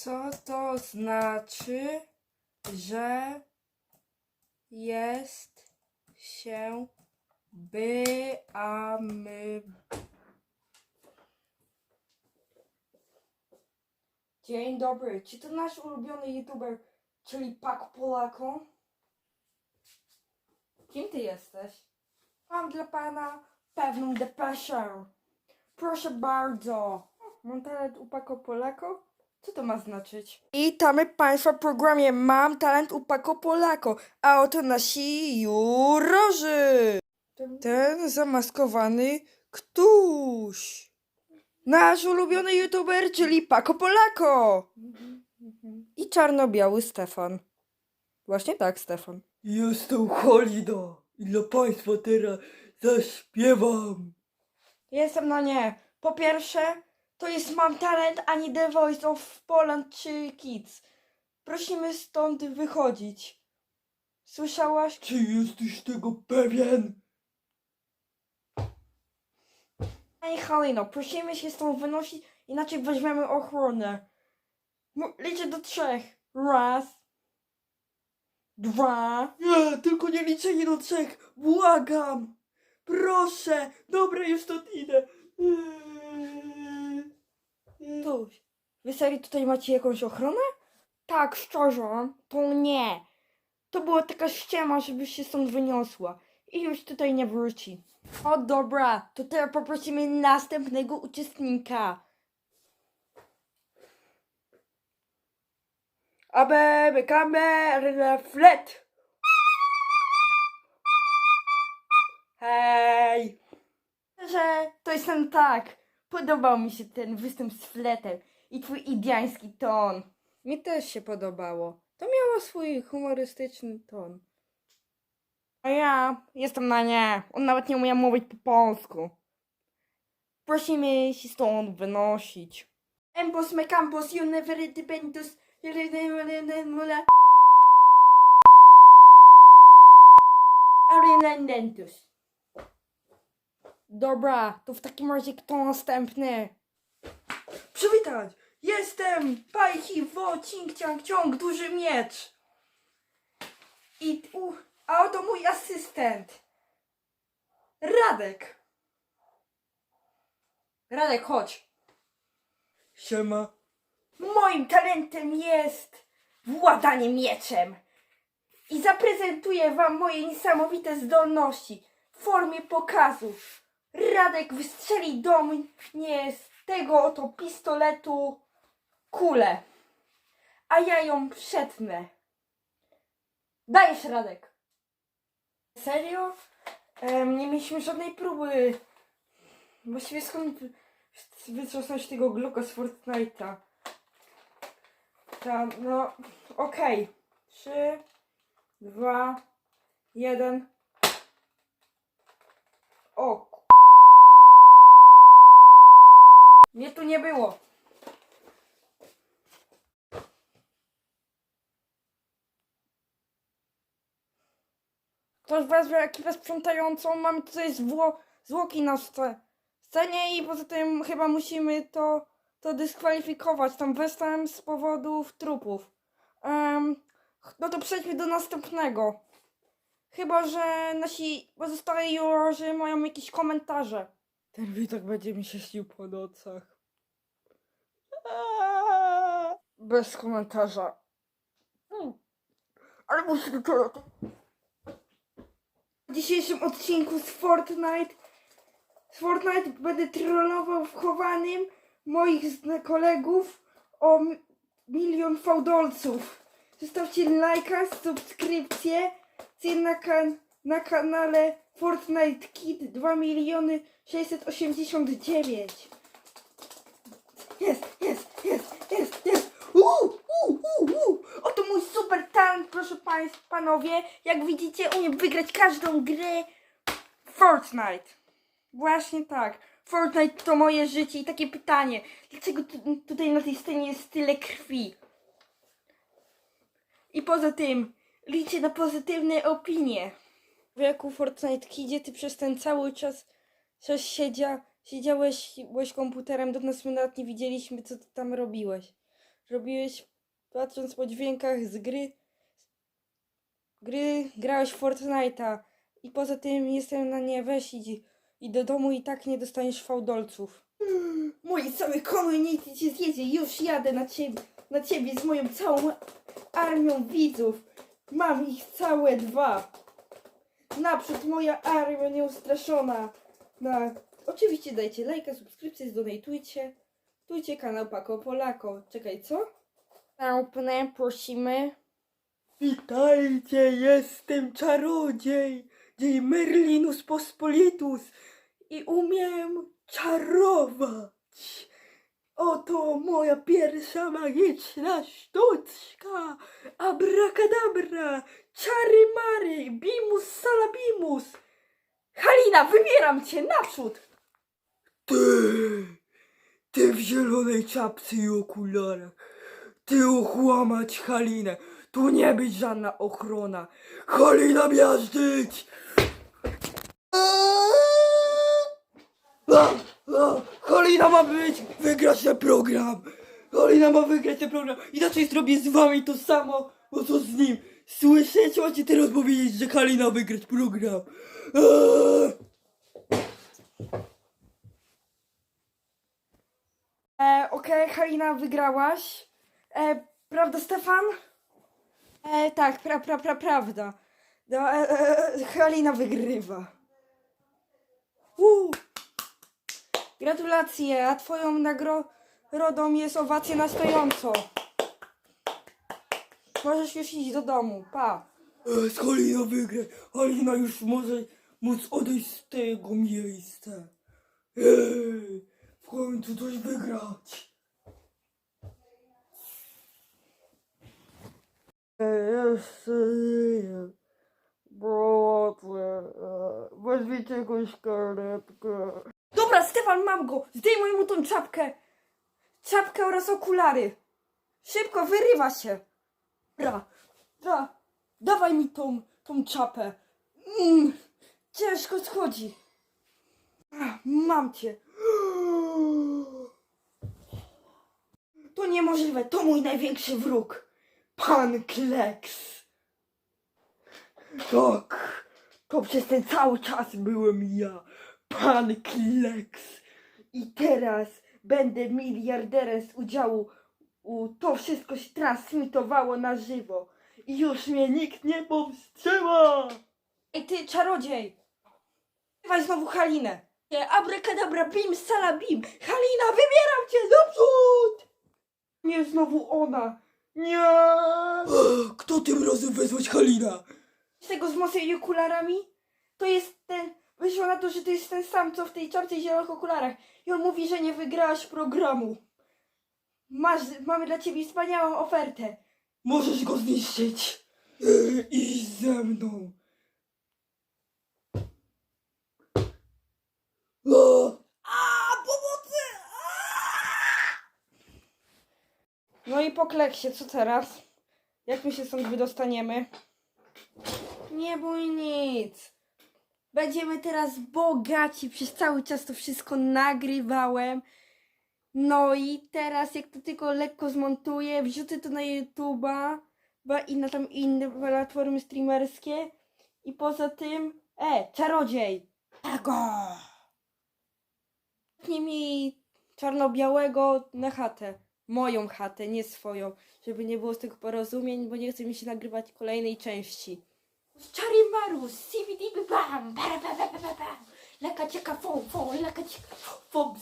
Co to znaczy, że jest się by, a my. Dzień dobry. Czy to nasz ulubiony youtuber, czyli Pak Polako? Kim ty jesteś? Mam dla pana pewną depeszę. Proszę bardzo. Mam talent u Paco Polako? Co to ma znaczyć? Witamy Państwa w programie Mam talent u Paco Polako, a oto nasi jurorzy. Ten zamaskowany Ktuś. Nasz ulubiony youtuber, czyli Paco Polako. I czarno-biały Stefan. Właśnie tak, Stefan. Jestem Halida i dla Państwa teraz zaśpiewam. Jestem na nie. Po pierwsze, to jest Mam Talent, a nie The Voice of Poland czy Kids. Prosimy stąd wychodzić. Słyszałaś? Czy jesteś tego pewien? Ej, Halino, prosimy się stąd wynosić, inaczej weźmiemy ochronę. No, liczę do trzech. Raz. Dwa. Nie, tylko nie liczenie do trzech. Błagam. Proszę. Dobra, już stąd idę. Tuś, wy serio tutaj macie jakąś ochronę? Tak, szczerze, to nie. To była taka ściema, żeby się stąd wyniosła. I już tutaj nie wróci. O dobra, to teraz poprosimy następnego uczestnika. Abe, kamerę, flet. Hej. Że to jestem tak. Podobał mi się ten występ z fletem i twój indiański ton. Mi też się podobało. To miało swój humorystyczny ton. A ja jestem na nie. On nawet nie umie mówić po polsku. Prosimy się stąd wynosić. Embos me you never independus. Arenendentus. Dobra, to w takim razie kto następny? Przywitać! Jestem Pajki Wo Cing Ciang Ciąg Duży Miecz. I u, a oto mój asystent. Radek. Radek, chodź. Siema. Moim talentem jest władanie mieczem. I zaprezentuję wam moje niesamowite zdolności w formie pokazu. Radek wystrzeli do mnie z tego oto pistoletu kulę. A ja ją przetnę. Dajesz, Radek. Serio? Em, nie mieliśmy żadnej próby. Właściwie skąd wy- wytrząsnąć tego Glocka z Fortnite'a? Tam, no, okej. Trzy, dwa, jeden. O. Mnie tu nie było. Ktoś wezwie ekipę sprzątającą, mamy tutaj zwło- zwłoki na sce- scenie i poza tym chyba musimy to, to dyskwalifikować tam western z powodów trupów. Ch- no to przejdźmy do następnego. Chyba, że nasi pozostali jurorzy mają jakieś komentarze. Ten widok będzie mi się śnił po nocach. Bez komentarza. Mm. Ale muszę to W dzisiejszym odcinku z Fortnite z Fortnite będę trollował w chowanym moich kolegów o mi- milion fałdolców. Zostawcie lajka, subskrypcję na, kan- na kanale Fortnite Kid 2 miliony 689. Jest, jest, jest, jest, jest. Uuu, uuu, uuu. Oto mój super talent, proszę państwa, panowie. Jak widzicie, umiem wygrać każdą grę Fortnite. Właśnie tak. Fortnite to moje życie i takie pytanie. Dlaczego tu, tutaj na tej scenie jest tyle krwi? I poza tym, liczę na pozytywne opinie. Wieku Fortnite Kidzie ty przez ten cały czas coś siedzia, siedziałeś byłeś komputerem, do nas my nawet nie widzieliśmy, co ty tam robiłeś. robiłeś, patrząc po dźwiękach z gry, gry grałeś Fortnite'a i poza tym jestem na nie weź i do domu i tak nie dostaniesz fałdolców. Moje całe community cię zjedzie, już jadę na ciebie, na ciebie z moją całą armią widzów. Mam ich całe dwa. Naprzód moja armia nieustraszona. Na... Oczywiście dajcie lajka, subskrypcję, zdonatujcie. Tujcie kanał Pako Polako. Czekaj, co? Pnę, prosimy. Witajcie, jestem czarodziej, dzień Merlinus Pospolitus i umiem czarować. Oto moja pierwsza magiczna sztuczka, abracadabra, czary mary, bimus salabimus. Halina, wybieram cię naprzód! Ty, ty w zielonej czapce i okularach, ty ochłamać Halinę, tu nie być żadna ochrona, Halina miażdżyć! Halina ma być, wygrać ten program, Halina ma wygrać ten program, inaczej zrobię z wami to samo, bo co z nim, słyszeć, macie teraz powiedzieć, że Halina wygrać program. Eee. E, Okej, Halina, wygrałaś. E, prawda, Stefan? E, tak, pra, pra, pra, prawda. No, e, e, Halina wygrywa. Uh. Gratulacje, a twoją nagrodą jest owacja na stojąco. Możesz już iść do domu, pa. E, Z Halina wygrać. Halina już może móc odejść z tego miejsca. Ej, w końcu coś wygrać. Jeszcze żyję. Brodze, weźmiecie jakąś karetkę. Dobra, Stefan, mam go! Zdejmuj mu tą czapkę! Czapkę oraz okulary! Szybko, wyrywa się! Dobra, da, dawaj mi tą, tą czapę. Mm, ciężko schodzi. Mam cię. To niemożliwe, to mój największy wróg. Pan Kleks. Tak, to przez ten cały czas byłem ja, pan Kleks. I teraz będę miliarderem z udziału. U, to wszystko się transmitowało na żywo. I już mnie nikt nie powstrzyma. Ej ty, czarodziej! Wywaj znowu Halinę! Nie, Abracadabra, bim, salabim! Halina, wybieram cię naprzód! Nie, znowu ona! Nie! Kto tym razem wezwać Halina? Z tego z motymi okularami? To jest ten... Wyszło na to, że to jest ten sam, co w tej czapce i zielonych okularach. I on mówi, że nie wygrałaś programu. Masz, mamy dla ciebie wspaniałą ofertę. Możesz go zniszczyć. Ech, Idź ze mną. A pomocy! No i po kleksie, co teraz? Jak my się stąd wydostaniemy? Nie bój nic. Będziemy teraz bogaci. Przez cały czas to wszystko nagrywałem. No i teraz jak to tylko lekko zmontuję, wrzucę to na YouTube'a i na tam inne platformy streamerskie. I poza tym... E, czarodziej! Tego! Nie mi czarno-białego na chatę. Moją chatę, nie swoją. Żeby nie było z tego porozumień, bo nie chce mi się nagrywać kolejnej części. Charimaru, CBD bam, bam, bam, bam, bam. Laka cieka fą, fą, laka cieka fą,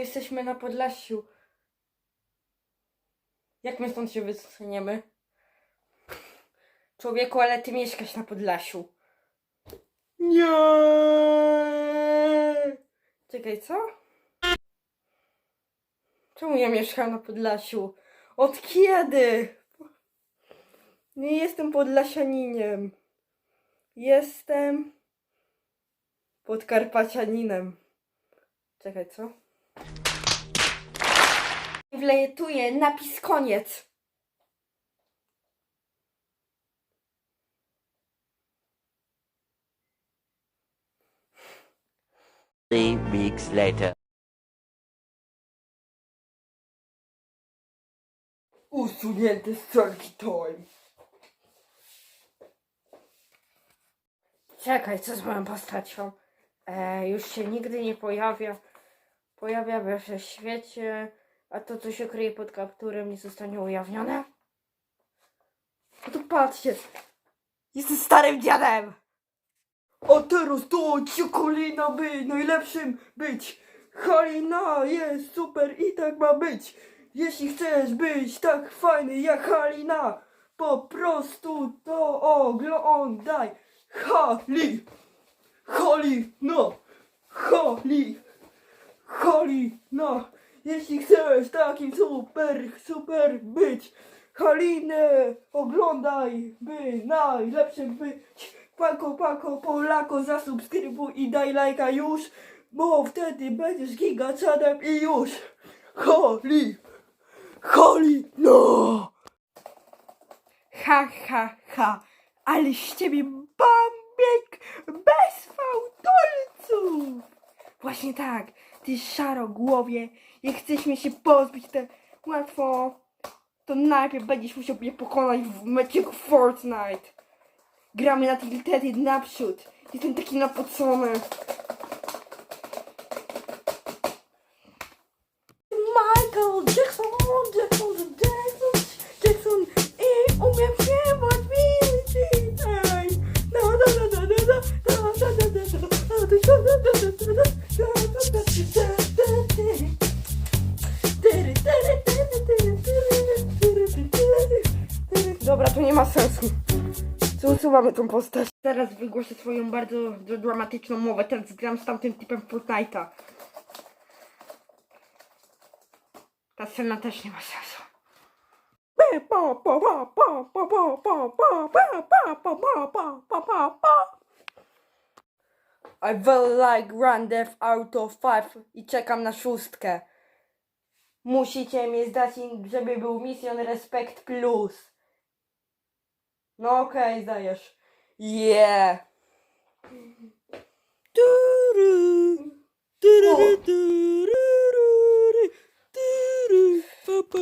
jesteśmy na Podlasiu. Jak my stąd się wystaniemy? Człowieku, ale ty mieszkasz na Podlasiu. Nie. Czekaj, co? Czemu ja mieszkam na Podlasiu? Od kiedy? Nie jestem podlasianiniem. Jestem podkarpacianinem. Czekaj, co? Wlatuje napis koniec. Three weeks later. Usunięte strzelki time. Czekaj, co z moją postacią? E, już się nigdy nie pojawia. Pojawia we wszechświecie, a to, co się kryje pod kapturem, nie zostanie ujawnione? No to patrzcie, jestem starym dziadem! A teraz to Ciukolina by najlepszym być. Halina jest super i tak ma być. Jeśli chcesz być tak fajny jak Halina, po prostu to oglądaj. Hali, Hali, no, Hali, Hali, no. Jeśli chcesz takim super, super być, Halinę oglądaj, by najlepszym być. Pako, pako, Polako, zasubskrybuj i daj lajka już, bo wtedy będziesz gigaczadem i już. Holi, Holi, no. Ha, ha, ha, ale z bambik bez fałdolców! Właśnie tak, ty szarogłowie, jak chcesz mnie się pozbyć tak łatwo, to najpierw będziesz musiał mnie pokonać w meczu Fortnite. Gramy na tiltety naprzód. Jestem taki napocony. Ma sensu. Co usuwamy tą postać? Teraz wygłoszę swoją bardzo dramatyczną mowę. Teraz gram z tamtym typem Fortnite'a. Ta scena też nie ma sensu. I will like death out of five i czekam na szóstkę. Musicie mnie zdać, żeby był Mission Respect Plus. No okej, zdajesz. Yeah. Turu, turu, turu, turu, turu, pa, pa.